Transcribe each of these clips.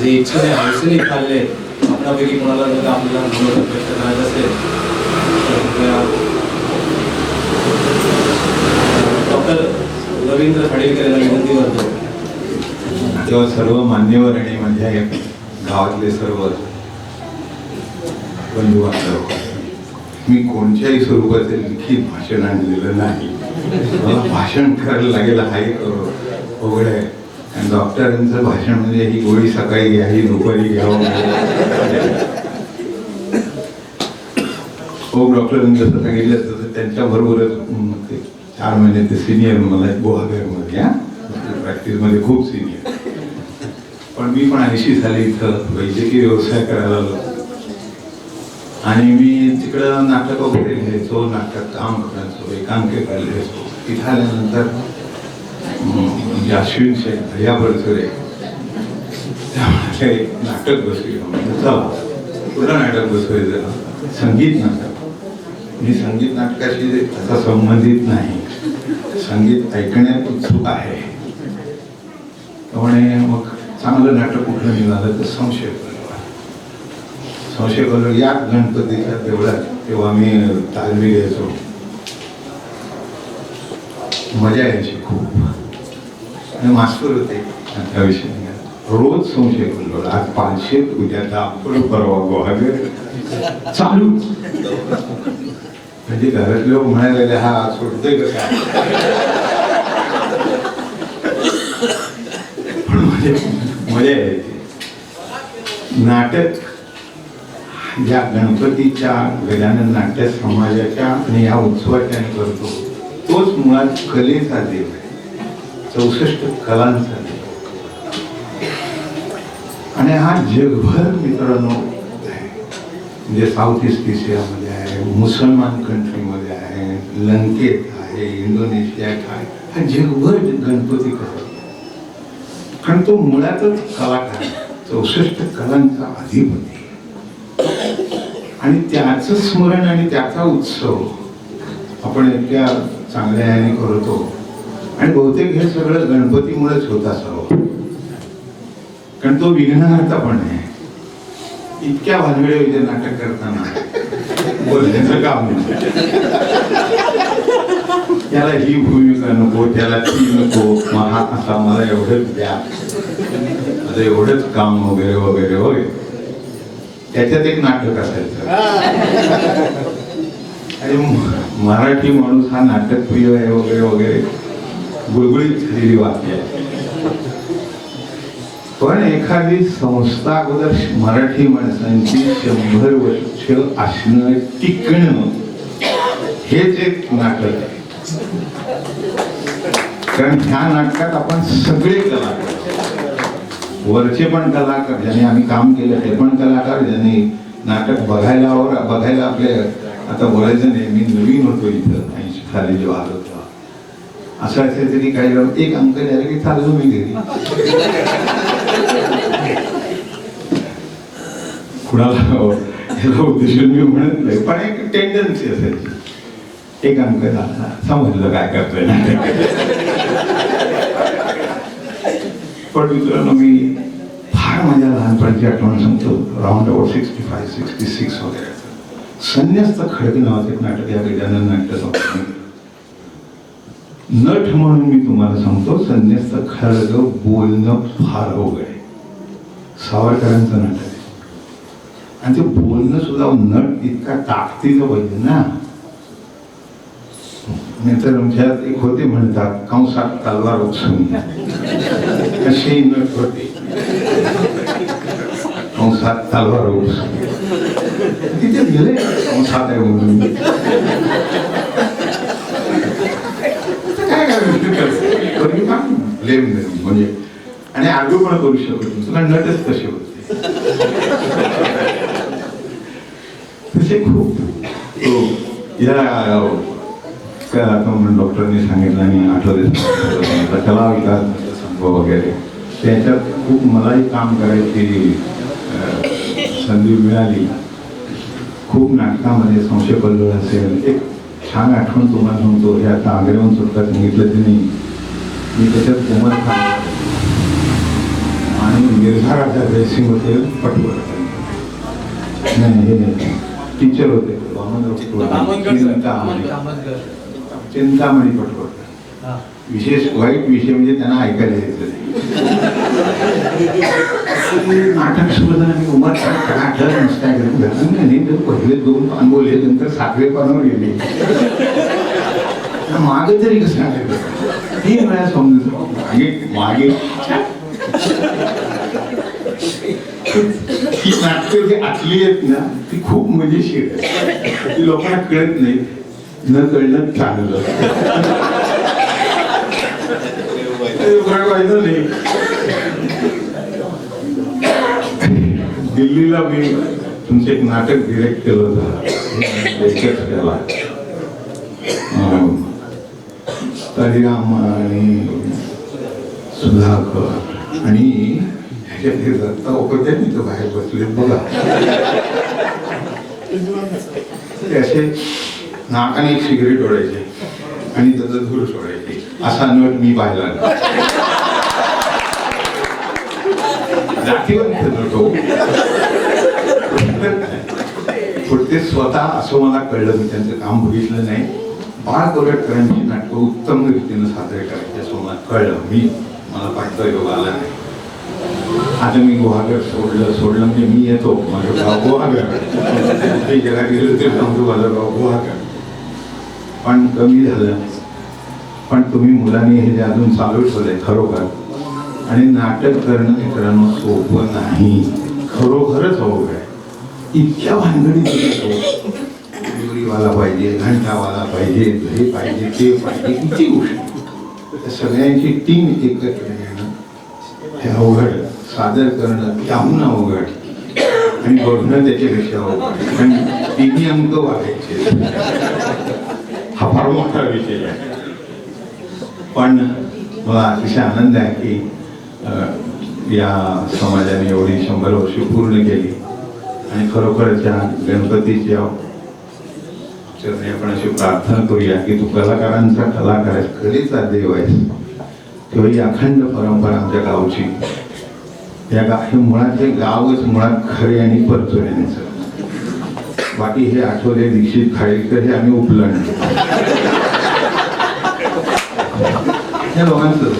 जे इच्छेने हौसेने खाल्ले आपल्यापैकी कोणाला जर आपल्याला मनोरंजन व्यक्त करायचं असेल तर कृपया डॉक्टर रवींद्र खाडीलकर यांना विनंती करतो तेव्हा सर्व मान्यवर आणि माझ्या या गावातले सर्व बंधू बांधव मी कोणत्याही स्वरूपाचे लिखित भाषण आणलेलं नाही. मला भाषण करायला लागेल हा एक अवघड आहे. आणि डॉक्टरांचं भाषण म्हणजे ही गोळी सकाळी घ्या ही दुपारी घ्यावं हो डॉक्टरांनी जसं सांगितलं तसं त्यांच्या बरोबरच ते चार महिने ते सिनियर मला गोहागरमध्ये हा प्रॅक्टिसमध्ये खूप सिनियर पण मी पण ऐंशी साली इथं वैद्यकीय व्यवसाय करायला आलो आणि मी तिकडं नाटक वगैरे लिहायचो नाटक काम करायचो एकांकिका लिहायचो तिथं आल्यानंतर अश्विन शेख भैया बडसरे त्यामध्ये एक. नाटक बसवलं म्हणजे चला कुठलं नाटक बसवायचं? संगीत नाटक. मी संगीत नाटकाशी त्याचा संबंधित नाही. संगीत ऐकण्यात उत्सुक आहे. त्यामुळे मग चांगलं नाटक कुठलं निघालं तर संशय संशय बरोबर. या गणपतीच्या देवळात तेव्हा मी तालमी घ्यायचो. मजा यायची खूप. मास्टर होते. त्या विषयाने. रोज संशय कलवा आज पाचशे उद्या आपण परवा गोहागर चालू. म्हणजे घरातले लोक म्हणायला हा सोडतोय कसा पण म्हणजे मजा यायची. नाटक या गणपतीच्या गजानन नाट्य समाजाच्या आणि या उत्सवाच्या करतो तोच मुळात कलेचा देव आहे. चौसष्ट कलांचा आणि हा जगभर मित्रांनो आहे. म्हणजे साऊथ ईस्ट एशियामध्ये आहे मुसलमान कंट्रीमध्ये आहे लंकेत आहे इंडोनेशियात आहे. हा जगभर गणपती करतो कारण तो मुळातच कलाकार आहे. चौसष्ट कलांचा अधिपती. आणि त्याचं स्मरण आणि त्याचा उत्सव आपण इतक्या चांगल्या याने करतो. आणि बहुतेक हे सगळं गणपतीमुळेच होत असावं हो. कारण तो विघ्नहर्ता पण आहे. इतक्या भानगडे होते नाटक करताना बोलण्याचं काम त्याला ही भूमिका नको त्याला ती नको मग असा मला एवढंच द्या. आता एवढंच काम वगैरे वगैरे होय. त्याच्यात एक नाटक असायचं. आणि मराठी माणूस हा नाटकप्रिय आहे वगैरे वगैरे. गुळगुळीत झालेली वाक्य. आहे पण एखादी संस्था अगोदर मराठी माणसांची शंभर वर्ष असणं टिकणं हेच एक नाटक आहे. कारण ह्या नाटकात आपण सगळे कलाकार वरचे पण कलाकार ज्याने आम्ही काम केलं ते पण कलाकार ज्याने नाटक बघायला बघायला आपले आता बोलायचं नाही मी नवीन होतो इथं ऐंशी खाली जेव्हा आलो. असं असेल तरी काही वेळा एक अंक द्यायला की चालू मी गेली कुणाला हो, ह्याला उद्देशून मी म्हणत नाही पण एक टेंडन्सी असायची. एक अंक झाला. समजलं काय करतोय पण मित्रांनो मी फार माझ्या लहानपणाची आठवण सांगतो. Round about sixty five sixty six वगैरे. संन्यास्त खडके नावाचं एक नाटक या गजानन नाट्य संस्थेने. नट म्हणून मी तुम्हाला सांगतो संन्यस्त खडक बोलणं फार अवघड आहे. सावरकरांचं नट आहे. आणि ते बोलणं सुद्धा नट इतका ताकदीचं पाहिजे ना. नाहीतर आमच्यात एक होते म्हणतात कंसात तलवार उपसून कसेही नट होते. कंसात तलवार उपसून तिथे गेले कंसात आहे म्हणून काय करायचं पण मी काम ब्लेम नाही म्हणजे आणि पण करू शकत नाही. तुला नटच तसे होते. तसे खूप. तो या हो. काय आता म्हणून डॉक्टरांनी सांगितलं आणि आठवले कला विकास संभव वगैरे त्याच्यात खूप मलाही काम करायची संधी मिळाली. खूप नाटकामध्ये संशय कल्लोळ असेल. एक छान आठवण तुम्हाला सांगतो. हे आता आग्र्याहून सुद्धा सांगितलं नाही. मी त्याच्यात कोमल खान निर्धाराच्या होते पटवर्धन नाही हे टीचर होते. चिंतामणी. पटवर्धन विशेष वाईट विषय म्हणजे त्यांना ऐकायला यायचं नाही. नाटक सुरू झालं मी उमर नाही तर पहिले दोन बोलले नंतर सातवे पानावर गेले. मागे तरी कसं आठवलं तीन वेळा समजतो मागे मागे ही नाटकं जी आतली आहेत ना ती खूप मजेशीर आहेत ती लोकांना कळत नाही न कळणं चांगलं ते नाही दिल्लीला मी तुमचं एक नाटक डिरेक्ट केलं होतं लेखक आणि सुधाकर आणि ह्याच्यात हे दत्ता मी तो बाहेर बसले बघा ते असे नाकाने एक सिगरेट ओढायचे आणि त्याचा धूर सोडायचे असा अनुभव मी पाहिला नाही. जातीवंत नव्हतो पण ते स्वतः असं मला कळलं मी त्यांचं काम बघितलं नाही बाळ कोरटकरांची नाटकं उत्तम रीतीनं सादर करायचे असं मला कळलं मी मला पाहिजे योग आला नाही आता मी गुहागर सोडलं सोडलं म्हणजे मी येतो माझं गाव गुहागर. कुठेही ज्याला गेलं ते सांगतो माझं गाव गुहागर. पण कमी झालं. पण तुम्ही मुलांनी हे जे अजून चालू ठेवलंय खरोखर आणि नाटक करणं मित्रांनो सोपं नाही. खरोखरच अवघड आहे. इतक्या भानगडीत वाला पाहिजे घंटावाला पाहिजे हे पाहिजे ते पाहिजे किती गोष्टी. सगळ्यांची टीम एकत्र येणं हे अवघड सादर करणं त्याहून अवघड. आणि बघणं त्याच्यापेक्षा अवघड. कारण तिन्ही अंक वागायचे हा फार मोठा विषय आहे. पण मला अतिशय आनंद आहे की या समाजाने एवढी शंभर वर्ष पूर्ण केली. आणि खरोखर त्या गणपतीच्या चरणी आपण अशी प्रार्थना करूया की तू कलाकारांचा कलाकार आहेस कलेचा देव आहेस तेव्हा ही अखंड परंपरा आमच्या गावची. या गा हे मुळात हे गावच मुळात खरे आणि परचुऱ्यांचं बाकी हे आठवले दीक्षित खाळेकर हे आम्ही उपलंड. या दोघांचं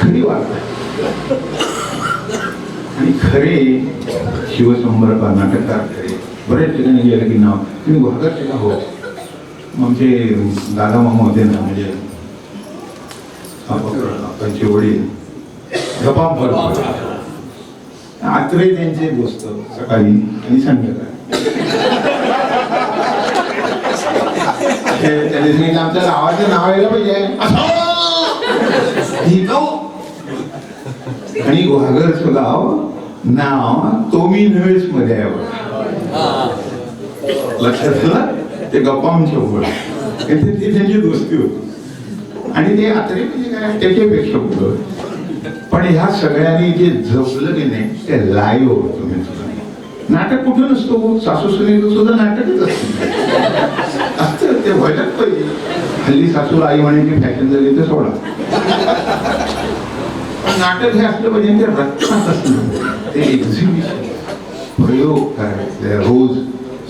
खरी वाट आणि खरे शिवसंबर कर्नाटककार खरे. बरेच ठिकाणी गेले की नाव. तुम्ही गुहागरचे का हो. आमचे दादा मामा होते ना म्हणजे त्यांचे वडील गपाम आत्रे त्यांचे दोस्त सकाळी आणि संध्याकाळी. ते- त्यांनी सांगितलं आमच्या गावाचं नाव यायला पाहिजे. ही. गाव. आणि गुहागरचं गाव नाव तोमी नवेस मध्ये आहे. लक्षात ते गप्पांच्या ते ती त्यांची दोस्ती होती. आणि ते आत्रे म्हणजे काय त्याच्यापेक्षा पुढं. पण ह्या सगळ्यांनी जे जपलं की नाही ते लाईव्ह होतं मी तुला नाटक कुठं नसतो हो? सासू सुनीचं सुद्धा नाटकच असतं. असतं ते व्हायलाच पाहिजे हल्ली सासू आई म्हणायची फॅशन झाली तर सोडा. पण नाटक हे असलं पाहिजे ते रक्तात असलं ते एक्झिबिशन प्रयोग करायचे. रोज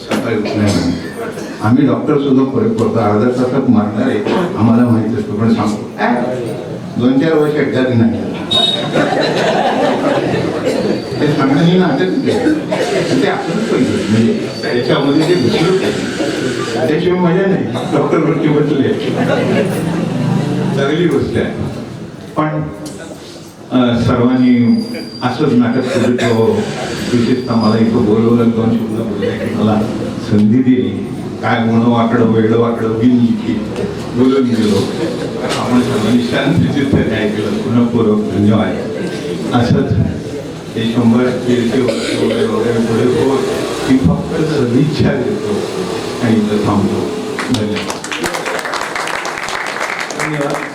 सकाळी उठल्यानंतर. आम्ही डॉक्टर सुद्धा प्रयोग करतो अर्धा तासात मारणार आहे. आम्हाला माहिती असतं पण सांगतो. दोन चार वर्ष एकदाच नाही. ते सांगणं नाटक ते पाहिजे म्हणजे त्याच्यामध्ये ते त्याशिवाय मजा नाही डॉक्टर वरती बसले चांगली गोष्ट आहे पण सर्वांनी असंच नाटक सुरू विशेषतः मला इथं बोलवलं दोन शब्द बोलण्याची मला संधी दिली काय म्हणू वाकडं वेळ वाकडं बिन की बोलून गेलो आपण सर्वांनी शांतचित्त काय केलं. पुनःपूर्वक धन्यवाद. असंच हे शंभर दीडशे वर्ष वगैरे वगैरे पुढे होत की फक्त सदिच्छा देतो आणि इथं थांबतो. धन्यवाद. धन्यवाद.